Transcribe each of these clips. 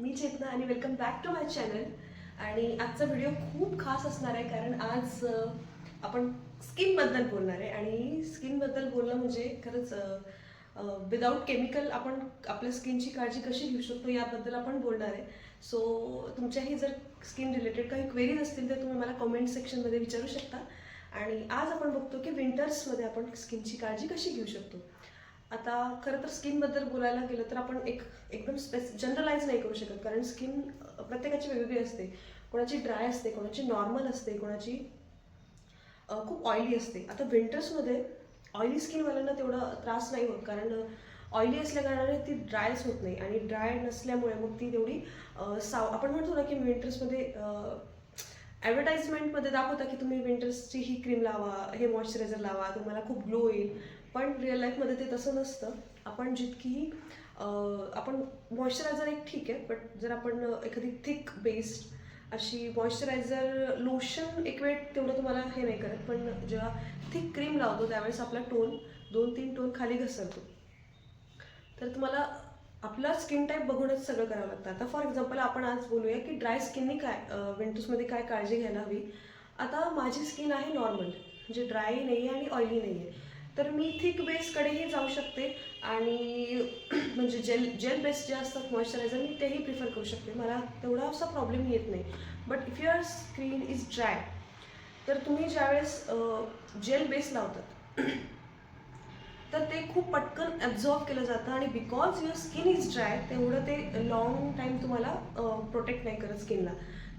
मी चेतना आणि welcome back to my channel आणि आजचा व्हिडिओ खूप खास असणार आहे कारण आज आपण स्किनबद्दल बोलणार आहे. आणि स्किनबद्दल बोलणं म्हणजे खरंच विदाऊट केमिकल आपण आपल्या स्किनची काळजी कशी घेऊ शकतो याबद्दल आपण बोलणार आहे. सो तुमच्याही जर स्किन रिलेटेड काही क्वेरीज असतील तर तुम्ही मला कमेंट सेक्शनमध्ये विचारू शकता. आणि आज आपण बघतो की विंटर्समध्ये आपण स्किनची काळजी कशी घेऊ शकतो. आता खरं तर स्किनबद्दल बोलायला गेलं तर आपण एक एकदम स्पेस जनरलाइज नाही करू शकत. कारण स्किन प्रत्येकाची वेगवेगळी असते. कोणाची ड्राय असते कोणाची नॉर्मल असते कोणाची खूप ऑइली असते. आता विंटर्समध्ये ऑइली स्किनवाल्यांना तेवढा त्रास नाही होत. कारण ऑइली असल्या कारणाने ती ड्रायच होत नाही. आणि ड्राय नसल्यामुळे मग ती तेवढी साव आपण म्हणतो ना की विंटर्समध्ये ॲडव्हर्टाइजमेंटमध्ये दाखवता की तुम्ही विंटर्सची ही क्रीम लावा हे मॉइश्चरायझर लावा तुम्हाला खूप ग्लो येईल. पण रिअल लाईफमध्ये ते तसं नसतं. आपण जितकी आपण मॉइश्चरायझर एक ठीक आहे बट जर आपण एखादी थिक बेस्ड अशी मॉइश्चरायझर लोशन एक वेळ तेवढं तुम्हाला हे नाही करत पण जेव्हा थिक क्रीम लावतो त्यावेळेस आपला टोन दोन तीन टोन खाली घसरतो. तर तुम्हाला आपला स्किन टाईप बघूनच सगळं करावं लागतं. आता फॉर एक्झाम्पल आपण आज बोलूया की ड्राय स्किननी काय विंटर्समध्ये काय काळजी घ्यायला हवी? आता माझी स्किन आहे नॉर्मल म्हणजे ड्राय नाही आहे आणि ऑइली नाही आहे तर मी थिक बेसकडेही जाऊ शकते आणि म्हणजे जेल जेल बेस जे असतात मॉइश्चरायझर मी तेही प्रिफर करू शकते. मला तेवढा असा प्रॉब्लेम येत नाही. But if your screen is dry तर तुम्ही ज्यावेळेस जेल बेस लावतात तर ते खूप पटकन ॲब्झॉर्ब केलं जातं आणि because your skin is dry तेवढं ते लॉंग टाईम तुम्हाला प्रोटेक्ट नाही करत स्किनला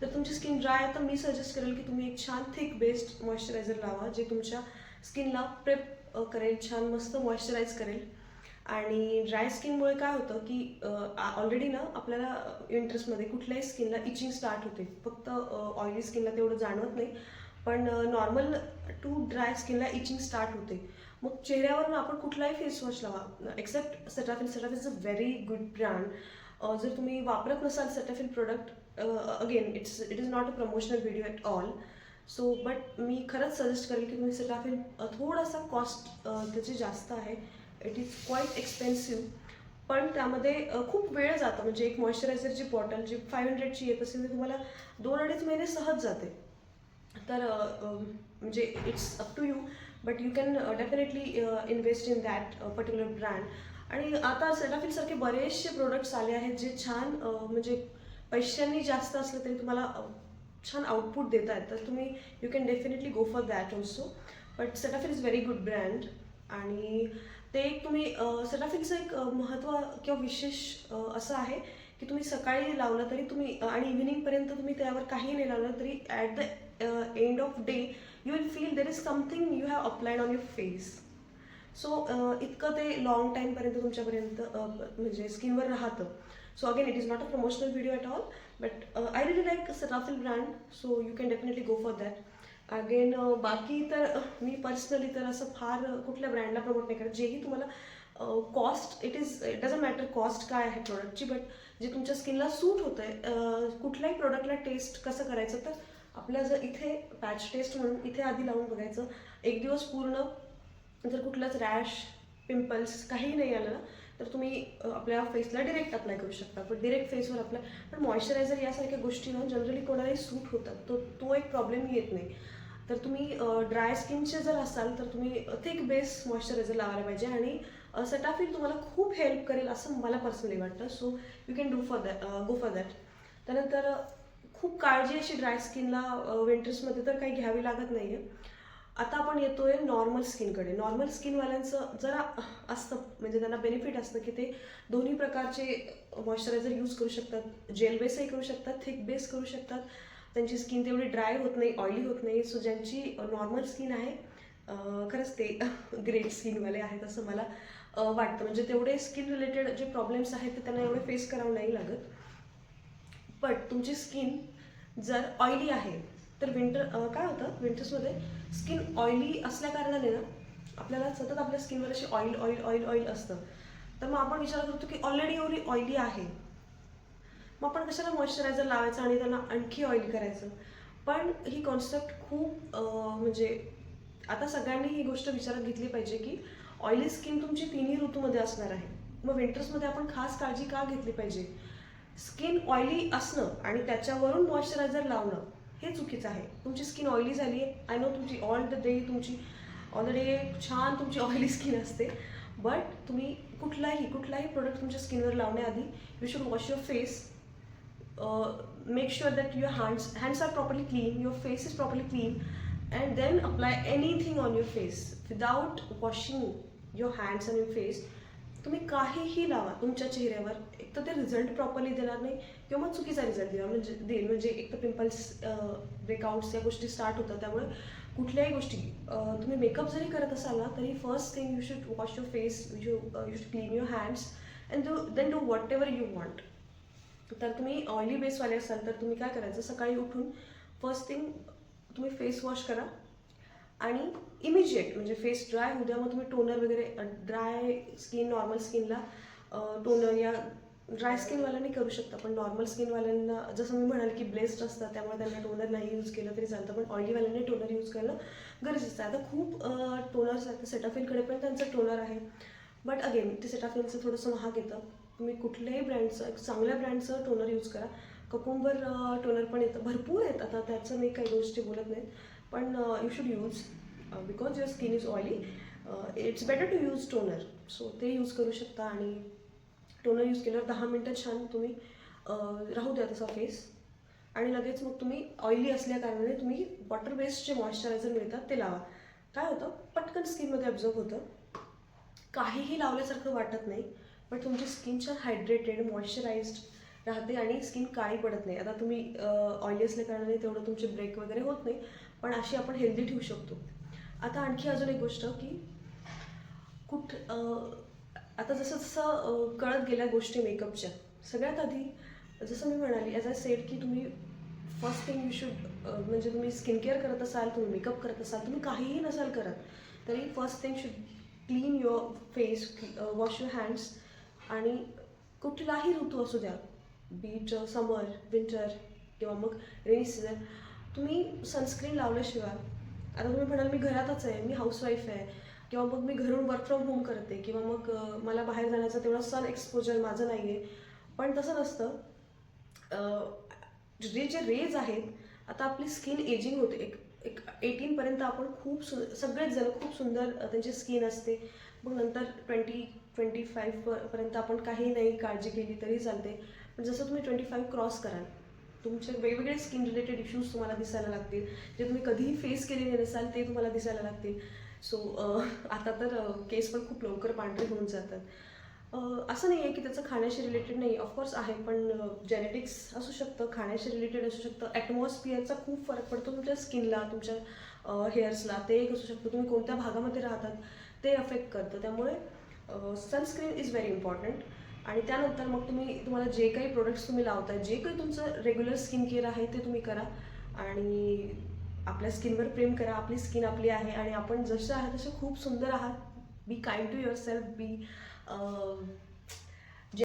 तर तुमची स्किन ड्राय आहे तर मी सजेस्ट करेल की तुम्ही एक छान थिक बेस्ड मॉइश्चरायझर लावा जे तुमच्या स्किनला प्रेप करेल छान मस्त मॉइश्चराईज करेल. आणि ड्राय स्किनमुळे काय होतं की ऑलरेडी ना आपल्याला इंटरेस्टमध्ये कुठल्याही स्किनला इचिंग स्टार्ट होते. फक्त ऑइली स्किनला तेवढं जाणवत नाही. पण नॉर्मल टू ड्राय स्किनला इचिंग स्टार्ट होते. मग चेहऱ्यावर ना आपण कुठलाही फेस वॉश लावा. Except Cetaphil Cetaphil is a very good brand जर तुम्ही वापरत नसाल Cetaphil product again it's it is not a promotional video at all so but मी खरंच सजेस्ट करेल की तुम्ही सेटाफिल थोडासा कॉस्ट त्याची जास्त आहे. इट इज क्वाईट एक्सपेन्सिव्ह पण त्यामध्ये खूप वेळ जातं. म्हणजे एक मॉइश्चरायझरची बॉटल जी फाईव्ह हंड्रेडची येत असेल ती तुम्हाला दोन अडीच महिने सहज जाते. तर म्हणजे it's up to you but you can definitely invest in that particular brand आणि आता सेटाफिलसारखे बरेचसे प्रोडक्ट्स आले आहेत जे छान म्हणजे पैशांनी जास्त असलं तरी तुम्हाला छान आउटपुट देत आहेत तर तुम्ही you can definitely go for that also but Cetaphil is very good brand आणि ते एक तुम्ही सेटाफिलचं एक महत्त्व किंवा विशेष असं आहे की तुम्ही सकाळी लावलं तरी तुम्ही आणि इव्हिनिंगपर्यंत तुम्ही त्यावर काही नाही लावलं तरी at the end of day you will feel there is something you have applied on your face so इतकं ते लॉंग टाईमपर्यंत तुमच्यापर्यंत म्हणजे स्किनवर राहतं. So again it is a promotional promotional video all, all but I really like Serafil brand so you can definitely go for that. Again uh, बाकी तर uh, मी personally तर असं फार uh, कुठल्या ब्रँडला प्रमोट नाही करत जेही तुम्हाला cost it is it doesn't matter cost काय आहे प्रोडक्टची बट जे तुमच्या स्किनला सूट होतं आहे कुठल्याही प्रोडक्टला टेस्ट कसं करायचं तर आपल्या जर इथे पॅच टेस्ट म्हणून इथे आधी लावून बघायचं एक दिवस पूर्ण जर कुठलंच रॅश पिंपल्स काही नाही आलं ना तर तुम्ही आपल्या फेसला डिरेक्ट अप्लाय करू शकता. पण डिरेक्ट फेसवर अप्लाय पण मॉइश्चरायझर यासारख्या गोष्टी ना जनरली कोणालाही सूट होतात. तो तो एक प्रॉब्लेम येत नाही. तर तुम्ही ड्राय स्किनचे जर असाल तर तुम्ही थिक बेस मॉइश्चरायझर लावायला पाहिजे आणि सेटाफिल तुम्हाला खूप हेल्प करेल असं मला पर्सनली वाटतं. So you can do for that go for that त्यानंतर खूप काळजी अशी ड्राय स्किनला विंटर्समध्ये तर काही घ्यावी लागत नाही आहे आता आपण येतोय नॉर्मल स्किनकडे नॉर्मल स्किनवाल्यांचं जरा असतं म्हणजे त्यांना बेनिफिट असतं की ते दोन्ही प्रकारचे मॉइश्चरायझर यूज करू शकतात. जेल बेसही करू शकतात थिक बेस करू शकतात. त्यांची स्किन तेवढी ड्राय होत नाही ऑइली होत नाही. सो ज्यांची नॉर्मल स्किन आहे खरंच ते ग्रेट स्किनवाले आहेत असं मला वाटतं. म्हणजे तेवढे स्किन रिलेटेड जे प्रॉब्लेम्स आहेत ते त्यांना एवढे फेस करावं नाही लागत. बट तुमची स्किन जर ऑइली आहे तर विंटर काय होतं? विंटर्समध्ये स्किन ऑइली असल्या कारणाने ना आपल्याला सतत आपल्या स्किनवर अशी ऑइल ऑइल ऑइल ऑइल असतं. तर मग आपण विचार करतो की ऑलरेडी एवढी ऑइली आहे. मग आपण कशाला मॉइश्चरायझर लावायचं आणि त्याला आणखी ऑइल करायचं? पण ही कॉन्सेप्ट खूप म्हणजे आता सगळ्यांनी ही गोष्ट विचारात घेतली पाहिजे की ऑइली स्किन तुमची तिन्ही ऋतूमध्ये असणार आहे. मग विंटर्समध्ये आपण खास काळजी का घेतली पाहिजे? स्किन ऑइली असणं आणि त्याच्यावरून मॉइश्चरायझर लावणं हे चुकीचं आहे. तुमची स्किन ऑइली झाली आहे आय नो तुमची ऑल द डे तुमची ऑल द डे छान तुमची ऑइली स्किन असते. बट तुम्ही कुठलाही कुठलाही प्रोडक्ट तुमच्या स्किनवर लावण्याआधी you should wash your face make sure that your hands hands are properly clean your face is properly clean and then apply anything on your face without washing your hands and your face तुम्ही काहीही लावा तुमच्या चेहऱ्यावर. एक तर ते result properly देणार नाही किंवा मग चुकीचा रिझल्ट देणार. म्हणजे देईल म्हणजे एक तर पिंपल्स ब्रेकआउट्स या गोष्टी स्टार्ट होतात. त्यामुळे कुठल्याही गोष्टी तुम्ही मेकअप जरी करत असाल ना तरी first thing you should wash your face you you should clean your hands and do then do whatever you want तर तुम्ही ऑइली बेसवाले असाल तर तुम्ही काय करायचं? सकाळी उठून फर्स्ट थिंग तुम्ही फेस वॉश करा आणि इमिजिएट म्हणजे फेस ड्राय होऊ द्या मग तुम्ही टोनर वगैरे ड्राय स्किन नॉर्मल स्किनला टोनर या ड्राय स्किनवाल्यांनी करू शकता पण नॉर्मल स्किनवाल्यांना जसं मी म्हणाल की ब्लेस्ड असतात त्यामुळे त्यांना टोनर नाही यूज केलं तरी चालतं पण ऑइलीवाल्यांनी टोनर यूज करणं गरजेचं आहे. आता खूप टोनर्स आहेत सेटाफिलकडे पण त्यांचं टोनर आहे. बट अगेन ते सेटाफिलचं थोडंसं महाग येतं. तुम्ही कुठल्याही ब्रँडचं एक चांगल्या ब्रँडचं टोनर यूज करा. ककुंबर टोनर पण येतं. भरपूर आहेत. आता त्याचं मी काही गोष्टी बोलत नाहीत. पण you should use because your skin is oily it's better to use toner so ते यूज करू शकता आणि टोनर यूज केल्यावर दहा मिनटं छान तुम्ही राहू द्या तसा फेस. आणि लगेच मग तुम्ही ऑइली असल्या कारणाने तुम्ही वॉटर बेस्डचे मॉइश्चरायझर मिळतात ते लावा. काय होतं? पटकन स्किनमध्ये ऑब्झर्व होतं. काहीही लावल्यासारखं वाटत नाही पण तुमची स्किन छान हायड्रेटेड मॉइश्चराइज्ड राहते आणि स्किन काळी पडत नाही. आता तुम्ही ऑइली असल्या कारणाने तेवढं तुमचे ब्रेक वगैरे होत नाही पण अशी आपण हेल्दी ठेवू शकतो. आता आणखी अजून एक गोष्ट की कुठ आता जसं जसं कळत गेल्या गोष्टी मेकअपच्या सगळ्यात आधी जसं मी म्हणाली ॲज अ सेड की तुम्ही फर्स्ट थिंग यू शूड म्हणजे तुम्ही स्किन केअर करत असाल तुम्ही मेकअप करत असाल तुम्ही काहीही नसाल करत तरी first thing should clean your face wash your hands आणि कुठलाही ऋतू असू द्या बीट समर विंटर किंवा मग रेनी सीझन तुम्ही सनस्क्रीन लावल्याशिवाय आता तुम्ही म्हणाल मी घरातच आहे मी हाऊसवाईफ आहे किंवा मग मी घरून वर्क फ्रॉम होम करते किंवा मग मला बाहेर जाण्याचा तेवढा सन एक्सपोजर माझं नाही आहे पण तसं नसतं. जे जे रेज आहेत आता आपली स्किन एजिंग होते. एक एक एटीनपर्यंत आपण खूप सु सगळेच जण खूप सुंदर त्यांची स्किन असते. मग नंतर ट्वेंटी ट्वेंटी फाईव्ह पर्यंत आपण काही नाही काळजी केली तरी चालते. पण जसं तुम्ही ट्वेंटी फाईव्ह क्रॉस कराल तुमचे वेगवेगळे स्किन रिलेटेड इश्यूज तुम्हाला दिसायला लागतील. जे तुम्ही कधीही फेस केलेले नसाल ते तुम्हाला दिसायला लागतील. सो आता तर केस पण खूप लवकर पांढरे होऊन जातात. असं नाही आहे की त्याचं खाण्याशी रिलेटेड नाही ऑफकोर्स आहे पण जेनेटिक्स असू शकतं खाण्याशी रिलेटेड असू शकतं. ॲटमॉस्फिअरचा खूप फरक पडतो तुमच्या स्किनला तुमच्या हेअर्सला ते एक असू शकतं. तुम्ही कोणत्या भागामध्ये राहतात ते अफेक्ट करतं. त्यामुळे सनस्क्रीन इज व्हेरी इम्पॉर्टंट आणि त्यानंतर मग तुम्ही तुम्हाला जे काही प्रोडक्ट्स तुम्ही लावताय जे काही तुमचं रेग्युलर स्किन केअर आहे ते तुम्ही करा. आणि आपल्या स्किनवर प्रेम करा आपली स्किन आपली आहे आणि आपण जसे आहात तसे खूप सुंदर आहात. Be kind to yourself be